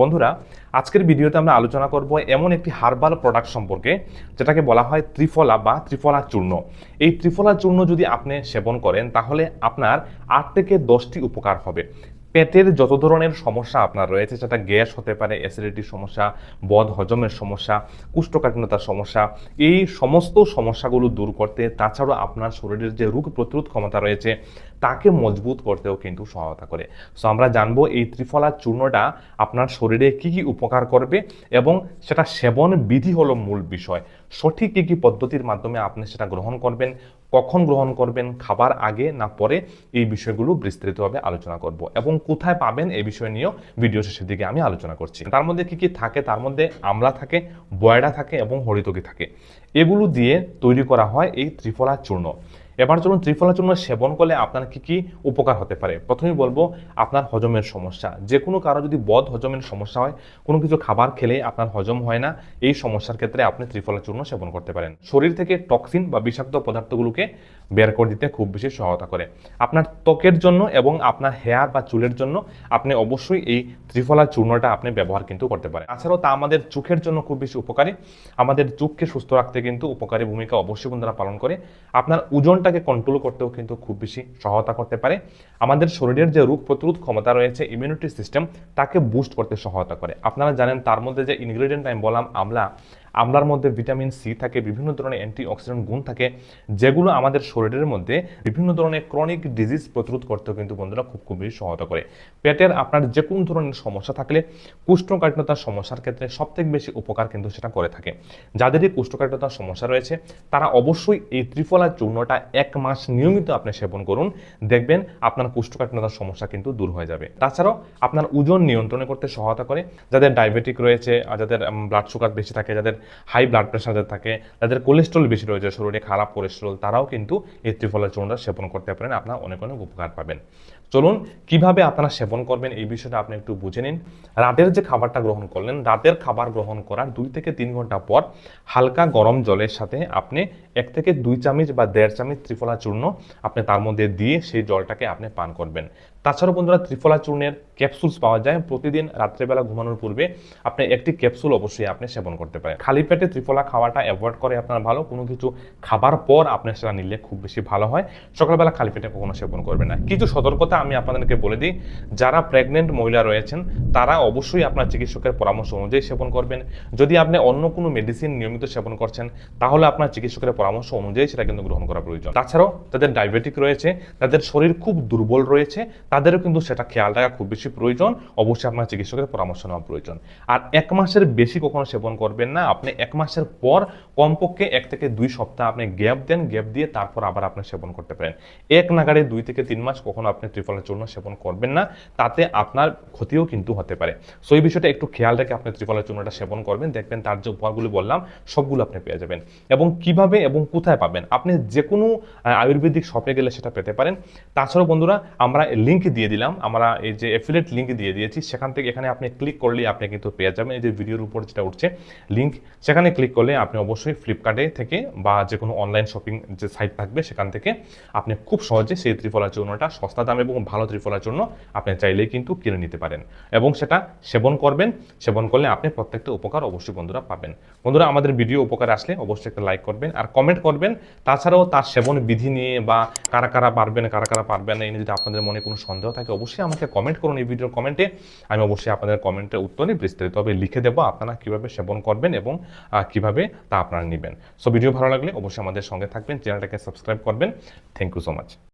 বন্ধুরা, আজকের ভিডিওতে আমরা আলোচনা করব এমন একটি হার্বাল প্রোডাক্ট সম্পর্কে, যেটাকে বলা হয় ত্রিফলা বা ত্রিফলা চূর্ণ। এই ত্রিফলা চূর্ণ যদি আপনি সেবন করেন, তাহলে আপনার আট থেকে দশটি উপকার হবে। পেটের যত ধরনের সমস্যা আপনার রয়েছে, সেটা গ্যাস হতে পারে অ্যাসিডিটির সমস্যা, বদ হজমের সমস্যা, কুষ্ঠকাঠিন্যতার সমস্যা, এই সমস্ত সমস্যাগুলো দূর করতে তাছাড়াও আপনার শরীরের যে রোগ প্রতিরোধ ক্ষমতা রয়েছে, তাকে মজবুত করতেও কিন্তু সহায়তা করে। সো আমরা জানব এই ত্রিফলা চূর্ণটা আপনার শরীরে কি কি উপকার করবে এবং সেটা সেবন বিধি হলো মূল বিষয়। সঠিক কী কী পদ্ধতির মাধ্যমে আপনি সেটা গ্রহণ করবেন কখন গ্রহণ করবেন, খাবার আগে না পরে, এই বিষয়গুলো বিস্তারিতভাবে আলোচনা করব। এবং কোথায় পাবেন এই বিষয় নিয়েও ভিডিও শেষের দিকে আমি আলোচনা করছি। তার মধ্যে কি কি থাকে? তার মধ্যে আমলা থাকে বয়ডা থাকে এবং হরিতকি থাকে। এগুলো দিয়ে তৈরি করা হয় এই ত্রিফলা চূর্ণ। এবার চলুন ত্রিফলা চূর্ণ সেবন করলে আপনার কি কি উপকার হতে পারে? প্রথমেই বলব, আপনার হজমের সমস্যা। যে কোনো কারও যদি বদ হজমের সমস্যা হয়, কোনো কিছু খাবার খেলে আপনার হজম হয় না, এই সমস্যার ক্ষেত্রে আপনি ত্রিফলা চূর্ণ সেবন করতে পারেন। শরীর থেকে টক্সিন বা বিষাক্ত পদার্থগুলোকে বের করে দিতে খুব বেশি সহায়তা করে। আপনার ত্বকের জন্য এবং আপনার হেয়ার বা চুলের জন্য আপনি অবশ্যই এই ত্রিফলা চূর্ণটা আপনি ব্যবহার কিন্তু করতে পারেন। তাছাড়াও তা আমাদের চোখের জন্য খুব বেশি উপকারী। আমাদের চোখকে সুস্থ রাখতে কিন্তু উপকারী ভূমিকা অবশ্যই বন্ধুরা পালন করে। আপনার ওজনটাকে কন্ট্রোল করতেও কিন্তু খুব বেশি সহায়তা করতে পারে। আমাদের শরীরের যে রোগ প্রতিরোধ ক্ষমতা রয়েছে ইমিউনিটি সিস্টেম তাকে বুস্ট করতে সহায়তা করে। আপনারা জানেন তার মধ্যে যে ইনগ্রিডিয়েন্ট আমি বললাম, আমলা আমলার মধ্যে ভিটামিন সি থাকে, বিভিন্ন ধরনের অ্যান্টিঅক্সিডেন্ট গুণ থাকে, যেগুলো আমাদের শরীরের মধ্যে বিভিন্ন ধরনের ক্রনিক ডিজিজ প্রতিরোধ করতেও কিন্তু বন্ধুরা খুব খুব বেশি সহায়তা করে। পেটের আপনার যে কোনো ধরনের সমস্যা থাকলে কুষ্ঠকাঠিন্যতার সমস্যার ক্ষেত্রে সবথেকে বেশি উপকার কিন্তু সেটা করে থাকে। যাদেরই কুষ্ঠকাঠিন্যতার সমস্যা রয়েছে, তারা অবশ্যই এই ত্রিফলা চূর্ণটা এক মাস নিয়মিত আপনি সেবন করুন, দেখবেন আপনার কুষ্ঠকাঠিন্যতার সমস্যা কিন্তু দূর হয়ে যাবে। তাছাড়াও আপনার ওজন নিয়ন্ত্রণে করতে সহায়তা করে, যাদের ডায়াবেটিক রয়েছে, আর যাদের ব্লাড সুগার বেশি থাকে, যাদের হাই ব্লাড প্রেশার যাদের থাকে যাদের কোলেস্ট্রল বেশি রয়েছে, শরীরে খারাপ কোলেস্ট্রল তারাও কিন্তু এই ত্রিফলা চূর্ণটা সেবন করতে পারেন, আপনার অনেক অনেক উপকার পাবেন। চলুন, কীভাবে আপনারা সেবন করবেন এই বিষয়টা আপনি একটু বুঝে নিন। রাতের যে খাবারটা গ্রহণ করলেন, রাতের খাবার গ্রহণ করার দুই থেকে তিন ঘণ্টা পর হালকা গরম জলের সাথে আপনি এক থেকে দুই চামচ বা দেড় চামচ ত্রিফলা চূর্ণ আপনি তার মধ্যে দিয়ে সেই জলটাকে আপনি পান করবেন। তাছাড়াও বন্ধুরা ত্রিফলা চূর্ণের ক্যাপসুলস পাওয়া যায়। প্রতিদিন রাত্রেবেলা ঘুমানোর পূর্বে আপনি একটি ক্যাপসুল অবশ্যই আপনি সেবন করতে পারেন। খালি পেটে ত্রিফলা খাওয়াটা অ্যাভয়েড করে আপনার ভালো। কোনো কিছু খাবার পর আপনি সেটা নিলে খুব বেশি ভালো হয়। সকালবেলা খালি পেটে কখনো সেবন করবে না। কিছু সতর্কতা আমি আপনাদেরকে বলে দিই। যারা প্রেগনেন্ট মহিলা রয়েছেন, তারা অবশ্যই আপনার চিকিৎসকের পরামর্শ অনুযায়ী সেবন করবেন। যদি আপনি অন্য কোনো মেডিসিন নিয়মিত সেবন করছেন, তাহলে আপনার চিকিৎসকের পরামর্শ অনুযায়ী সেটা কিন্তু গ্রহণ করা প্রয়োজন। তাছাড়াও যাদের ডায়াবেটিক রয়েছে, তাদের শরীর খুব দুর্বল রয়েছে তাদেরও কিন্তু সেটা খেয়াল রাখা খুব বেশি প্রয়োজন। অবশ্যই আপনার চিকিৎসকের পরামর্শ নেওয়া প্রয়োজন। আর এক মাসের বেশি কখনো সেবন করবেন না। আপনি এক মাসের পর কমপক্ষে এক থেকে দুই সপ্তাহ আপনি গ্যাপ দেন, গ্যাপ দিয়ে তারপর আবার আপনি সেবন করতে পারেন। এক নাগারে দুই থেকে তিন মাস কখনো আপনি ত্রিফলের চূর্ণ সেবন করবেন না। তাতে আপনার ক্ষতিও কিন্তু হতে পারে। সো, এই বিষয়টা একটু খেয়াল রেখে আপনি ত্রিফলের চূর্ণটা সেবন করবেন। দেখবেন তার যে উপহারগুলি বললাম, সবগুলো আপনি পেয়ে যাবেন। এবং কীভাবে এবং কোথায় পাবেন? আপনি যে কোনো আয়ুর্বেদিক শপে গেলে সেটা পেতে পারেন। তাছাড়াও বন্ধুরা, আমরা লিঙ্ক দিয়ে দিলাম। আমরা এই যে অ্যাফিলেট লিঙ্ক দিয়ে দিয়েছি, সেখান থেকে এখানে আপনি ক্লিক করলে আপনি কিন্তু পেয়ে যাবেন। এই যে ভিডিওর উপর যেটা উঠছে লিঙ্ক সেখানে ক্লিক করলে আপনি অবশ্যই ফ্লিপকার্টে থেকে বা যে কোনো অনলাইন শপিং যে সাইট থাকবে, সেখান থেকে আপনি খুব সহজে সেই ত্রিফলার চূর্ণটা সস্তা দাম এবং ভালো ত্রিফলার চূর্ণ আপনি চাইলেই কিন্তু কিনে নিতে পারেন এবং সেটা সেবন করবেন। সেবন করলে আপনি প্রত্যেকটা উপকার অবশ্যই বন্ধুরা পাবেন। বন্ধুরা, আমাদের ভিডিও উপকার আসলে অবশ্যই একটা লাইক করবেন আর কমেন্ট করবেন। তাছাড়াও তার সেবন বিধি নিয়ে বা কারা কারা পারবেন, কারা কারা পারবেন না যদি আপনাদের মনে কোনো সন্দেহ থাকে, অবশ্যই আমাকে কমেন্ট করুন এই ভিডিওর কমেন্টে আমি অবশ্যই আপনাদের কমেন্টের উত্তরে বিস্তারিতভাবে লিখে দেবো আপনারা কীভাবে সেবন করবেন এবং কীভাবে তা আপনারা নেবেন। সো ভিডিও ভালো লাগলে অবশ্যই আমাদের সঙ্গে থাকবেন চ্যানেলটাকে সাবস্ক্রাইব করবেন। Thank you so much